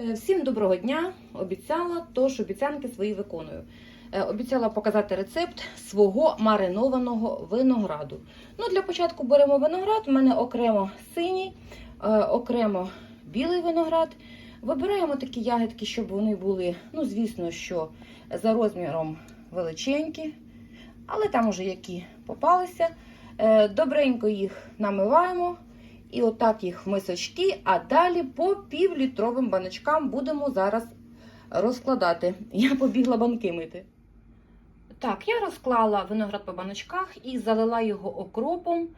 Е, Всім доброго дня! Обіцяла, тож обіцянки свої виконую. Е, Обіцяла показати рецепт свого маринованого винограду. Ну, для початку беремо виноград. У мене окремо синій, е, окремо білий виноград. Вибираємо такі ягідки, щоб вони були, ну, звісно, що за розміром величенькі, але там уже які попалися. Добренько їх намиваємо. І отак їх в мисочки, а далі по півлітровим баночкам будемо зараз розкладати. Я побігла банки мити. Так, я розклала виноград по баночках і залила його окропом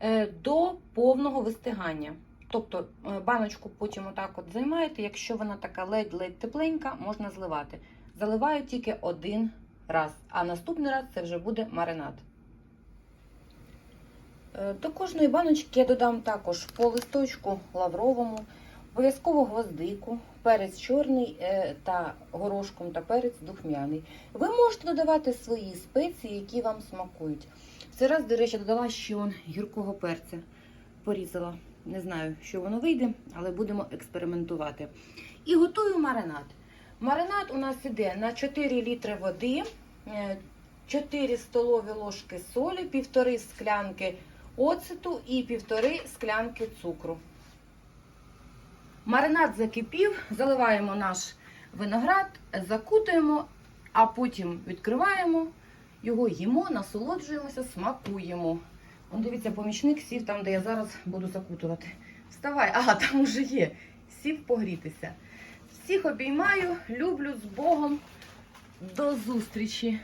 е, до повного вистигання. Тобто е, баночку потім отак от займаєте, якщо вона така ледь-ледь тепленька, можна зливати. Заливаю тільки один раз, а наступний раз це вже буде маринад. Е, До кожної баночки я додам також по листочку лавровому, обов'язково гвоздику, перець чорний е, та горошком та перець духмяний. Ви можете додавати свої спеції, які вам смакують. В цей раз, до речі, додала ще он гіркого перця. Порізала. Не знаю, що воно вийде, але будемо експериментувати. І готую маринад. Маринад у нас іде на 4 літри води, е, 4 столові ложки солі, півтори склянки оцету і півтори склянки цукру. Маринад закипів, заливаємо наш виноград, закутуємо, а потім відкриваємо, його їмо, насолоджуємося, смакуємо. Он, дивіться, помічник сів там, де я зараз буду закутувати. Вставай, ага, там уже є. Сів погрітися. Всіх обіймаю, люблю з Богом. До зустрічі!